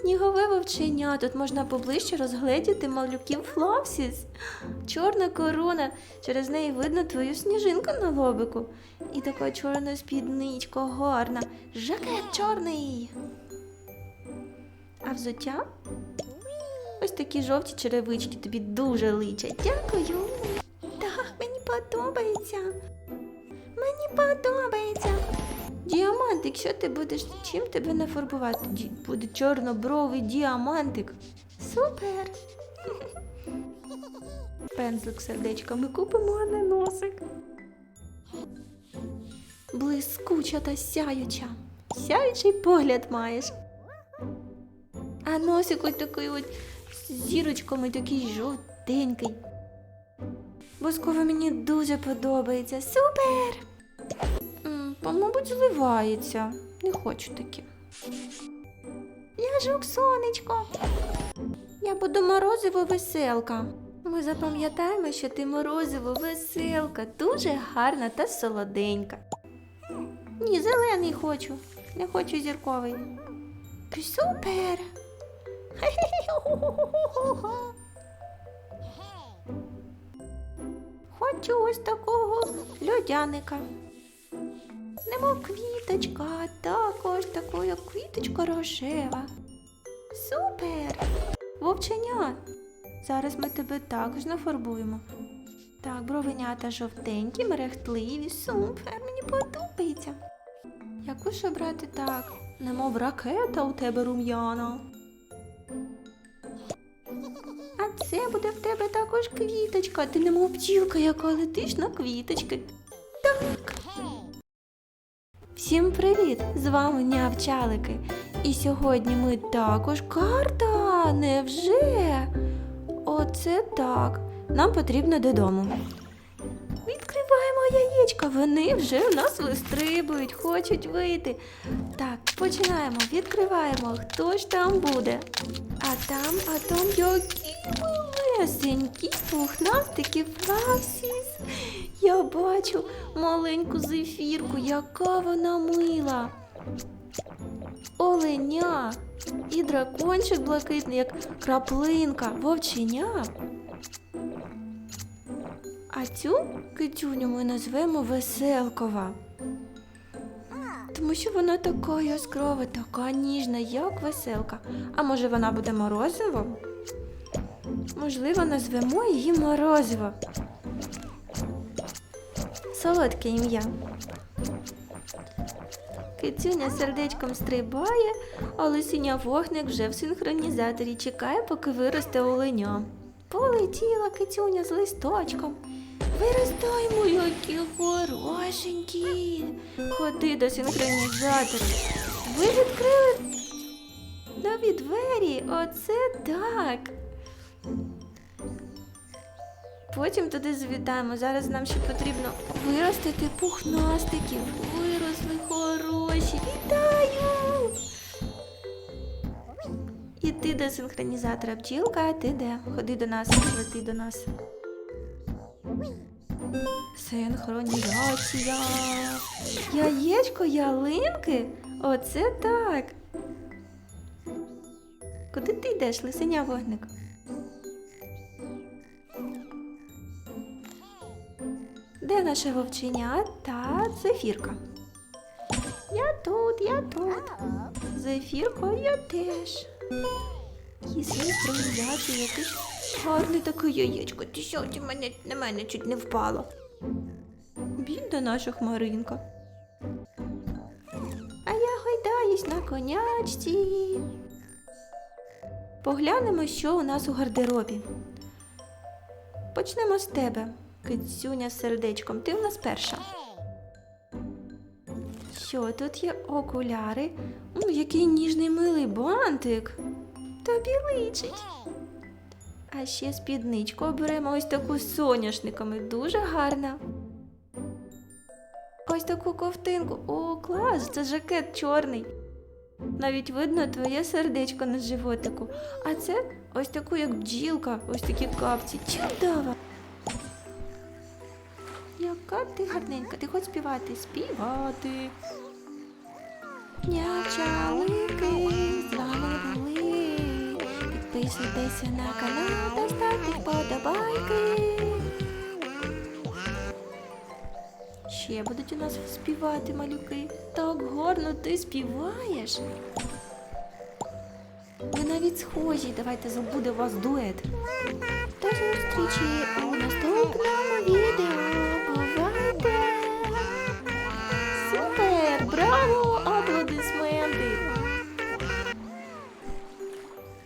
Снігове вовчення. Тут можна поближче розгледіти малюків Флопсіс. Чорна корона. Через неї видно твою сніжинку на лобику. І така чорна спідничка гарна. Жакет чорний. А взуття? Ось такі жовті черевички тобі дуже личать. Дякую. Так, мені подобається. Мені подобається. Діамантик, що ти будеш? Чим тебе нафарбувати? Ді- Буде чорнобровий діамантик. Супер. Пензлик сердечко ми купимо, а не носик. Блискуча та сяюча. Сяючий погляд маєш. А носик ось такий от з зірочками такий жовтенький. Босково мені дуже подобається. Супер! По, мабуть, зливається. Не хочу таке. Я жук сонечко. Я буду морозиво веселка. Ми запам'ятаємо, що ти морозиво веселка, дуже гарна та солоденька. Ні, зелений хочу. Не хочу зірковий. Супер! Хочу ось такого льодяника. Немов квіточка, також таку, як квіточка рожева. Супер! Вовченя. Зараз ми тебе також нафарбуємо. Так, бровенята жовтенькі, мерехтливі, супер, мені подобається. Яку ж обрати так? Немов ракета у тебе рум'яна. А це буде в тебе також квіточка. Ти немов бджілка, яка летиш на квіточки. Так. Всім привіт! З вами нявчалики. І сьогодні ми також карта. Невже? Оце так. Нам потрібно додому. Відкриваємо яєчка, вони вже в нас вистрибують, хочуть вийти. Так, починаємо, відкриваємо. Хто ж там буде? А там, а там які малесенькі пухнастики фласіс. Я бачу маленьку зефірку, яка вона мила. Оленя і дракончик блакитний, як краплинка, вовченя. А цю китюню ми назвемо Веселкова. Тому що вона така яскрава, така ніжна, як веселка. А може вона буде морозиво? Можливо, назвемо її морозиво. Солодке ім'я. Кицюня сердечком стрибає, а лисеня вогник вже в синхронізаторі чекає, поки виросте оленя. Полетіла кицюня з листочком. Виростаємо, які хорошенькі. Ходи до синхронізатора. Ви відкрили нові двері. Оце так. Потім туди завітаємо. Зараз нам ще потрібно виростити пухнастиків. Виросли хороші. Вітаю! І ти до синхронізатора бджілка, ти де? Ходи до нас, лети до нас. Синхронізація. Яєчко ялинки? Оце так. Куди ти йдеш, лисеня вогник? Де наша вовченя та зефірка? Я тут, я тут. Зефірко, я теж. І синхронізація якесь гарне таке яєчко. Ти що ти мене, на мене чуть не впало. Бідна наша хмаринка. А я гойдаюсь на конячці. Поглянемо, що у нас у гардеробі. Почнемо з тебе, кицюня з сердечком. Ти у нас перша. Що тут є окуляри? М, який ніжний милий бантик. Тобі личить. А ще спідничку оберемо ось таку з соняшниками. Дуже гарна. Ось таку ковтинку. О, клас! Це жакет чорний. Навіть видно твоє сердечко на животику. А це ось таку, як бджілка, ось такі капці. Чудово! Яка ти гарненька, ти хоч співати? Співати. Нячалики, з вами були Підписуйтеся на канал та ставте вподобайки. Ще будуть у нас співати малюки. Так гарно ти співаєш. Ви навіть схожі, давайте забуде вас дует. До зустрічі у наступному.